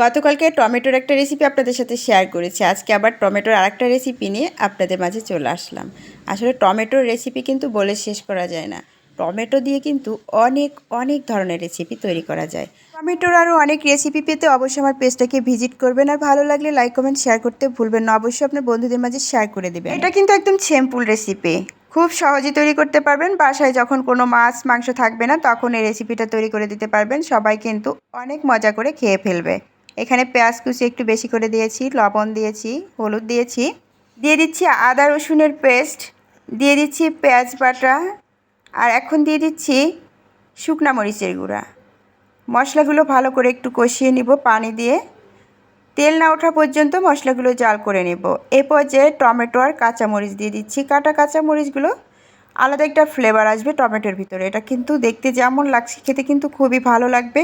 গতকালকে টমেটোর একটা রেসিপি আপনাদের সাথে শেয়ার করেছি। আজকে আবার টমেটোর আরেকটা রেসিপি নিয়ে আপনাদের মাঝে চলে আসলাম। আসলে টমেটোর রেসিপি কিন্তু বলে শেষ করা যায় না। টমেটো দিয়ে কিন্তু অনেক অনেক ধরনের রেসিপি তৈরি করা যায়। টমেটোর আরও অনেক রেসিপি পেতে অবশ্যই আমার পেজটাকে ভিজিট করবেন আর ভালো লাগলে লাইক কমেন্ট শেয়ার করতে ভুলবেন না। অবশ্যই আপনার বন্ধুদের মাঝে শেয়ার করে দেবেন। এটা কিন্তু একদম সিম্পল রেসিপি খুব সহজে তৈরি করতে পারবেন। বাসায় যখন কোনো মাছ, মাংস থাকবে না, তখন এই রেসিপিটা তৈরি করে দিতে পারবেন। সবাই কিন্তু অনেক মজা করে খেয়ে ফেলবে। এখানে পেঁয়াজ কুচি একটু বেশি করে দিয়েছি, লবণ দিয়েছি, হলুদ দিয়েছি। দিয়ে দিচ্ছি আদা রসুনের পেস্ট, দিয়ে দিচ্ছি পেঁয়াজ বাটা, আর এখন দিয়ে দিচ্ছি শুকনা মরিচের গুঁড়া। মশলাগুলো ভালো করে একটু কষিয়ে নিব পানি দিয়ে। তেল না ওঠা পর্যন্ত মশলাগুলো জাল করে নেব। এ পর্যায়ে টমেটো আর কাঁচামরিচ দিয়ে দিচ্ছি। কাটা কাঁচামরিচগুলো আলাদা একটা ফ্লেভার আসবে টমেটোর ভিতরে। এটা কিন্তু দেখতে যেমন লাগছে, খেতে কিন্তু খুবই ভালো লাগবে।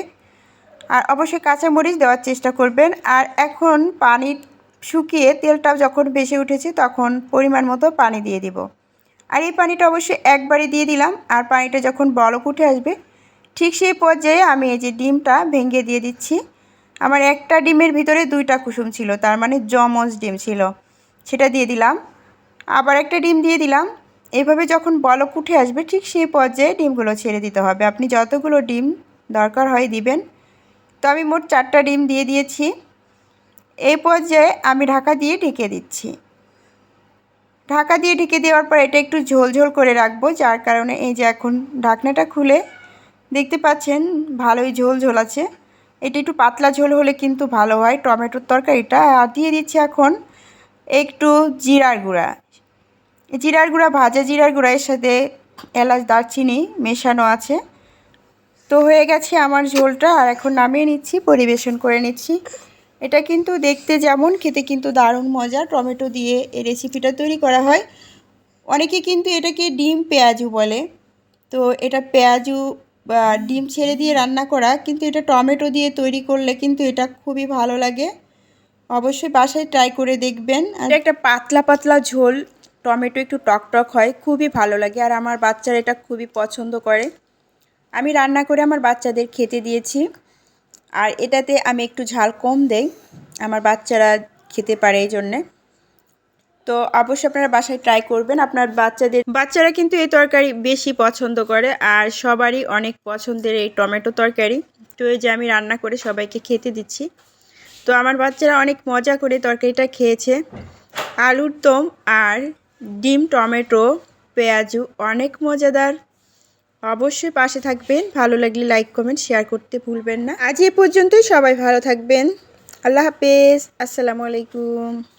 আর অবশ্যই কাঁচামরিচ দেওয়ার চেষ্টা করবেন। আর এখন পানি শুকিয়ে তেলটাও যখন বেশি উঠেছে তখন পরিমাণ মতো পানি দিয়ে দিব। আর এই পানিটা অবশ্যই একবারই দিয়ে দিলাম। আর পানিটা যখন বলক উঠে আসবে, ঠিক সেই পর্যায়ে আমি এই যে ডিমটা ভেঙে দিয়ে দিচ্ছি। আমার একটা ডিমের ভিতরে দুইটা কুসুম ছিল, তার মানে জমজ ডিম ছিল। সেটা দিয়ে দিলাম। আবার একটা ডিম দিয়ে দিলাম। এভাবে যখন বলক উঠে আসবে, ঠিক সেই পর্যায়ে ডিমগুলো ছেড়ে দিতে হবে। আপনি যতগুলো ডিম দরকার হয় দিবেন। তো আমি মোট চারটা ডিম দিয়ে দিয়েছি। এই পর্যায়ে আমি ঢাকা দিয়ে ঢেকে দিচ্ছি। ঢাকা দিয়ে ঢেকে দেওয়ার পর এটা একটু ঝোল ঝোল করে রাখব, যার কারণে এই যে এখন ঢাকনাটা খুলে দেখতে পাচ্ছেন ভালোই ঝোল ঝোল আছে। এটা একটু পাতলা ঝোল হলে কিন্তু ভালো হয়, টমেটোর তরকারিটা। আর দিয়ে দিচ্ছি এখন একটু জিরার গুঁড়া। জিরার গুঁড়া, ভাজা জিরার গুঁড়া, এর সাথে এলাচ, দারচিনি মেশানো আছে। তো হয়ে গেছে আমার ঝোলটা, আর এখন নামিয়ে নিচ্ছি, পরিবেশন করে নিচ্ছি। এটা কিন্তু দেখতে যেমন, খেতে কিন্তু দারুণ মজা। টমেটো দিয়ে এই রেসিপিটা তৈরি করা হয়। অনেকে কিন্তু এটাকে ডিম পেঁয়াজু বলে। তো এটা পেঁয়াজু বা ডিম ছেড়ে দিয়ে রান্না করা, কিন্তু এটা টমেটো দিয়ে তৈরি করলে কিন্তু এটা খুবই ভালো লাগে। অবশ্যই বাসায় ট্রাই করে দেখবেন। আর একটা পাতলা পাতলা ঝোল, টমেটো একটু টক টক হয়, খুবই ভালো লাগে। আর আমার বাচ্চারা এটা খুবই পছন্দ করে। আমি রান্না করে আমার বাচ্চাদের খেতে দিয়েছি। আর এটাতে আমি একটু ঝাল কম দেই, আমার বাচ্চারা খেতে পারে এই জন্যে। তো অবশ্যই আপনারা বাসায় ট্রাই করবেন। আপনার বাচ্চাদের, বাচ্চারা কিন্তু এই তরকারি বেশি পছন্দ করে, আর সবারই অনেক পছন্দের এই টমেটো তরকারি। তো এই যে আমি রান্না করে সবাইকে খেতে দিচ্ছি। তো আমার বাচ্চারা অনেক মজা করে তরকারিটা খেয়েছে। আলুর দম আর ডিম, টমেটো, পেঁয়াজু অনেক মজাদার। অবশ্যই পাশে থাকবেন। ভালো লাগলে লাইক কমেন্ট শেয়ার করতে ভুলবেন না। আজ এ পর্যন্তই সবাই ভালো থাকবেন। আল্লাহ হাফেজ। আসসালামু আলাইকুম।